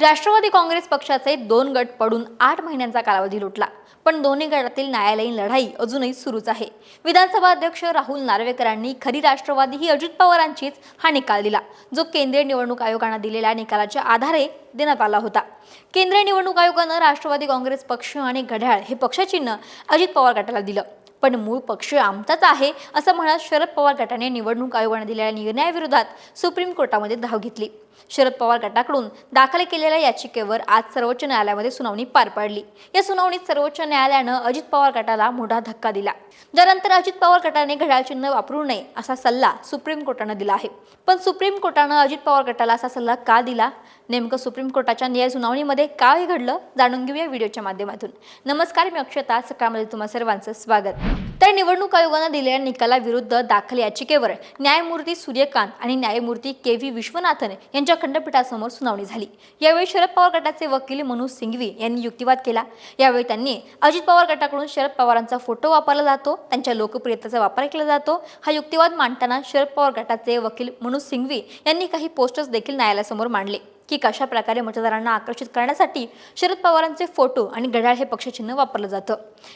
राष्ट्रवादी काँग्रेस पक्षाचे दोन गट पडून आठ महिन्यांचा कालावधी लुटला. पण दोन्ही गटातील न्यायालयीन लढाई अजूनही सुरूच आहे. विधानसभा अध्यक्ष राहुल नार्वेकरांनी खरी राष्ट्रवादी ही अजित पवारांचीच हा निकाल दिला जो केंद्रीय निवडणूक आयोगानं दिलेल्या निकालाच्या आधारे देण्यात आला होता. केंद्रीय निवडणूक आयोगानं राष्ट्रवादी काँग्रेस पक्ष आणि घड्याळ हे पक्षचिन्ह अजित पवार गटाला दिलं. पण मूळ पक्ष आमचाच आहे असं म्हणत शरद पवार गटाने निवडणूक आयोगाने दिलेल्या निर्णयाविरोधात सुप्रीम कोर्टामध्ये धाव घेतली. शरद पवार गटाकडून दाखल केलेल्या याचिकेवर आज सर्वोच्च न्यायालयामध्ये सुनावणी पार पडली. या सुनावणीत सर्वोच्च न्यायालयानं अजित पवार गटाला मोठा धक्का दिला. ज्यानंतर अजित पवार गटाने घड्याळ चिन्ह वापरू नये असा सल्ला सुप्रीम कोर्टानं दिला आहे. पण सुप्रीम कोर्टानं अजित पवार गटाला असा सल्ला का दिला? नेमकं सुप्रीम कोर्टाच्या न्याय सुनावणीमध्ये काय घडलं? जाणून घेऊया व्हिडिओच्या माध्यमातून. नमस्कार मी अक्षता. सकाळमध्ये तुम्हा सर्वांचं स्वागत. तर निवडणूक आयोगानं दिलेल्या निकालाविरुद्ध दाखल याचिकेवर न्यायमूर्ती सूर्यकांत आणि न्यायमूर्ती के व्ही विश्वनाथन यांच्या खंडपीठासमोर सुनावणी झाली. यावेळी शरद पवार गटाचे वकील मनोज सिंघवी यांनी युक्तिवाद केला. यावेळी त्यांनी अजित पवार गटाकडून शरद पवारांचा फोटो वापरला जातो त्यांच्या लोकप्रियतेचा वापर केला जातो. हा युक्तिवाद मांडताना शरद पवार गटाचे वकील मनोज सिंघवी यांनी काही पोस्टर्स देखील न्यायालयासमोर मांडले. की कशा प्रकारे मतदारांना आकर्षित करण्यासाठी शरद पवारांचे फोटो आणि घड्याळ हे पक्षचिन्ह वापरलं जातं.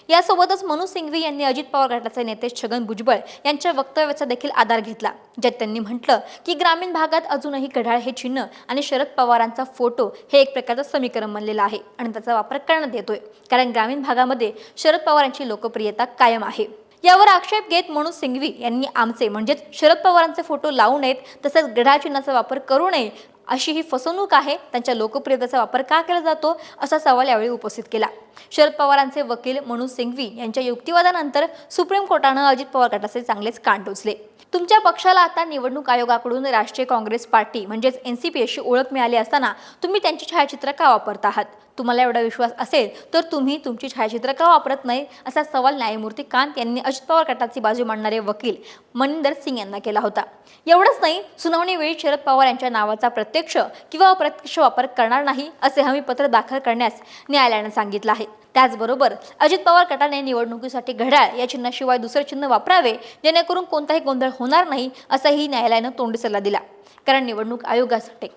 यासोबतच मनोज सिंघवी यांनी अजित पवार गटाचे नेते छगन भुजबळ यांच्या वक्तव्याचा देखील आधार घेतला ज्यात त्यांनी म्हटलं की ग्रामीण भागात अजूनही घड्याळ हे चिन्ह आणि शरद पवारांचा फोटो हे एक प्रकारचं समीकरण बनलेलं आहे आणि त्याचा वापर करण्यात येतोय कारण ग्रामीण भागामध्ये शरद पवारांची लोकप्रियता कायम आहे. यावर आक्षेप घेत मनोज सिंघवी यांनी आमचे म्हणजेच शरद पवारांचे फोटो लावू नयेत तसंच गढा चिन्हाचा वापर करू नये अशी ही फसवणूक आहे. त्यांच्या लोकप्रियतेचा वापर का केला जातो? असा सवाल यावेळी उपस्थित केला. शरद पवारांचे वकील मनोज सिंघवी यांच्या युक्तिवादानंतर सुप्रीम कोर्टानं अजित पवार गटाचे चांगलेच कान टोचले. तुमच्या पक्षाला आता निवडणूक आयोगाकडून राष्ट्रीय काँग्रेस पार्टी म्हणजेच एन सी पी अशी ओळख मिळाली असताना तुम्ही त्यांची छायाचित्र का वापरत आहात? तुम्हाला एवढा विश्वास असेल तर तुम्ही तुमची छायाचित्र का वापरत नाही? असा सवाल न्यायमूर्ती कांत यांनी अजित पवार गटाची बाजू मांडणारे वकील मनिंदर सिंग यांना केला होता. एवढंच नाही सुनावणीवेळी शरद पवार यांच्या नावाचा प्रत्यक्ष किंवा अप्रत्यक्ष वापर करणार नाही असे हमीपत्र दाखल करण्यास न्यायालयानं सांगितलं आहे. त्याचबरोबर अजित पवार गटाने निवडणुकीसाठी घड्याळ या चिन्हाशिवाय दुसरे चिन्ह वापरावे जेणेकरून कोणताही गोंधळ होणार नाही असाही न्यायालयानं तोंडी सल्ला दिला. कारण निवडणूक आयोगासाठी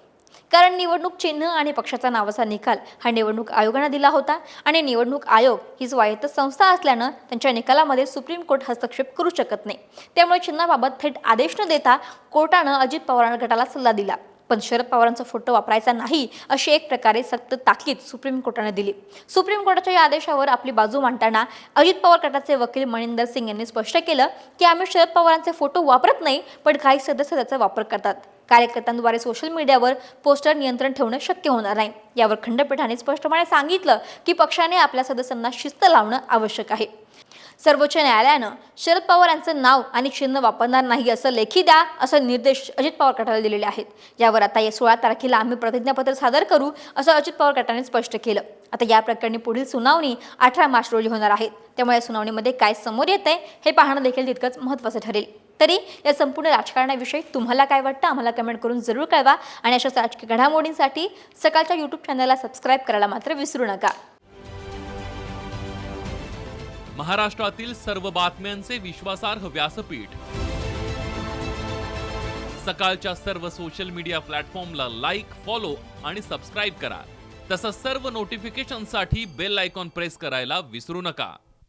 कारण निवडणूक चिन्ह आणि पक्षाचा नावाचा निकाल हा निवडणूक आयोगानं दिला होता आणि निवडणूक आयोग ही स्वायत्त संस्था असल्यानं त्यांच्या निकालामध्ये सुप्रीम कोर्ट हस्तक्षेप करू शकत नाही. त्यामुळे चिन्हाबाबत थेट आदेश न देता कोर्टानं अजित पवार गटाला सल्ला दिला. पण शरद पवारांचा फोटो वापरायचा नाही अशी एक प्रकारे सक्त ताकीद सुप्रीम कोर्टाने दिली. सुप्रीम कोर्टाच्या या आदेशावर आपली बाजू मांडताना अजित पवार गटाचे वकील मणिंदर सिंग यांनी स्पष्ट केलं की आम्ही शरद पवारांचे फोटो वापरत नाही पण काही सदस्य त्याचा वापर करतात. कार्यकर्त्यांद्वारे सोशल मीडियावर पोस्टर नियंत्रण ठेवणं शक्य होणार नाही. यावर खंडपीठाने स्पष्टपणे सांगितलं की पक्षाने आपल्या सदस्यांना शिस्त लावणं आवश्यक आहे. सर्वोच्च न्यायालयानं शरद पवार यांचं नाव आणि चिन्ह वापरणार नाही असं लेखी द्या असं निर्देश अजित पवार गटाला दिलेले आहेत. यावर आता या सोळा तारखेला आम्ही प्रतिज्ञापत्र सादर करू असं अजित पवार गटाने स्पष्ट केलं. आता या प्रकरणी पुढील सुनावणी अठरा मार्च रोजी होणार आहे. त्यामुळे या सुनावणीमध्ये काय समोर येत आहे हे पाहणं देखील तितकंच महत्त्वाचं ठरेल. तरी या संपूर्ण राजकारणाविषयी तुम्हाला काय वाटतं आम्हाला कमेंट करून जरूर कळवा. आणि अशाच राजकीय घडामोडींसाठी सकाळच्या यूट्यूब चॅनलला सबस्क्राईब करायला मात्र विसरू नका. महाराष्ट्रातील सर्व बातम्यांचे विश्वासार्ह व्यासपीठ. सकाळच्या सर्व सोशल मीडिया प्लॅटफॉर्मला लाईक फॉलो आणि सबस्क्राईब करा. तसंच सर्व नोटिफिकेशनसाठी बेल आयकॉन प्रेस करायला विसरू नका.